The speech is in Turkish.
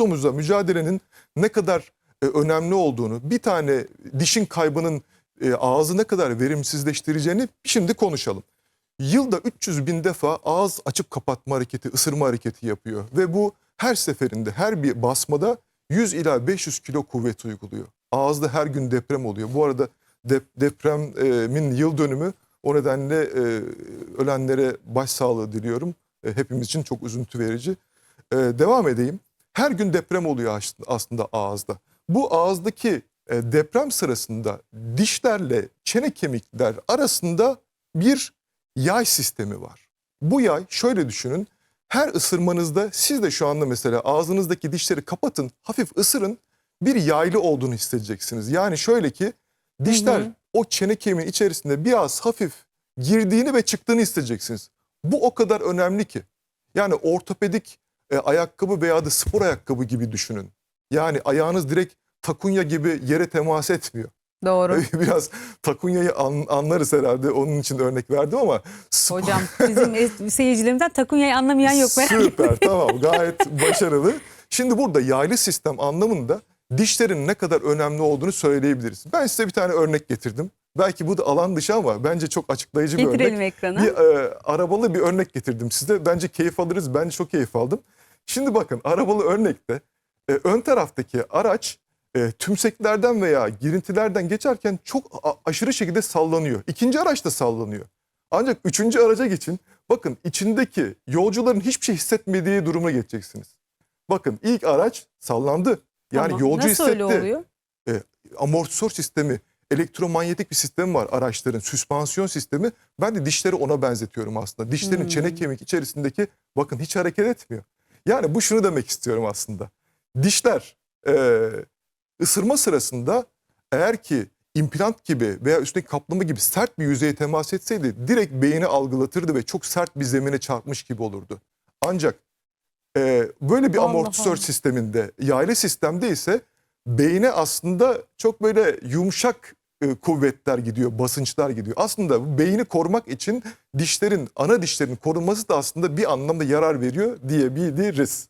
omuza mücadelenin ne kadar e, önemli olduğunu, bir tane dişin kaybının e, ağzı ne kadar verimsizleştireceğini şimdi konuşalım. Yılda 300 bin defa ağız açıp kapatma hareketi, ısırma hareketi yapıyor. Ve bu her seferinde, her bir basmada 100 ila 500 kilo kuvvet uyguluyor. Ağızda her gün deprem oluyor. Bu arada dep- depremin yıl dönümü o nedenle e, ölenlere başsağlığı diliyorum. E, hepimiz için çok üzüntü verici. E, devam edeyim. Her gün deprem oluyor as- aslında ağızda. Bu ağızdaki e, deprem sırasında dişlerle çene kemikler arasında bir yay sistemi var. Bu yay şöyle düşünün. Her ısırmanızda siz de şu anda mesela ağzınızdaki dişleri kapatın, hafif ısırın. Bir yaylı olduğunu hissedeceksiniz. Yani şöyle ki dişler Hı hı. o çene kemiğin içerisinde biraz hafif girdiğini ve çıktığını hissedeceksiniz. Bu o kadar önemli ki. Yani ortopedik e, ayakkabı veya da spor ayakkabı gibi düşünün. Yani ayağınız direkt takunya gibi yere temas etmiyor. Doğru. Biraz takunyayı an- anlarız herhalde onun için örnek verdim ama spor- Hocam bizim seyircilerimizden takunyayı anlamayan yok. Süper tamam gayet başarılı. Şimdi burada yaylı sistem anlamında dişlerin ne kadar önemli olduğunu söyleyebiliriz. Ben size bir tane örnek getirdim. Belki bu da alan dışı ama bence çok açıklayıcı bir örnek. Getirelim ekrana. Bir e, arabalı bir örnek getirdim size. Bence keyif alırız. Ben çok keyif aldım. Şimdi bakın arabalı örnekte e, ön taraftaki araç e, tümseklerden veya girintilerden geçerken çok aşırı şekilde sallanıyor. İkinci araç da sallanıyor. Ancak üçüncü araca geçin. Bakın içindeki yolcuların hiçbir şey hissetmediği duruma geçeceksiniz. Bakın ilk araç sallandı. Yani Tamam. yolcu Nasıl hissetti öyle oluyor? amortisör sistemi, elektromanyetik bir sistem var araçların, süspansiyon sistemi. Ben de dişleri ona benzetiyorum aslında. Dişlerin Hmm. çene kemik içerisindeki bakın hiç hareket etmiyor. Yani bu şunu demek istiyorum aslında. Dişler e, ısırma sırasında eğer ki implant gibi veya üstündeki kaplama gibi sert bir yüzeye temas etseydi direkt beyni algılatırdı ve çok sert bir zemine çarpmış gibi olurdu. Ancak e, böyle bir Allah amortisör Allah. sisteminde, yaylı sistemde ise beyne aslında çok böyle yumuşak e, kuvvetler gidiyor, basınçlar gidiyor. Aslında beyni korumak için dişlerin, ana dişlerin korunması da aslında bir anlamda yarar veriyor diyebiliriz.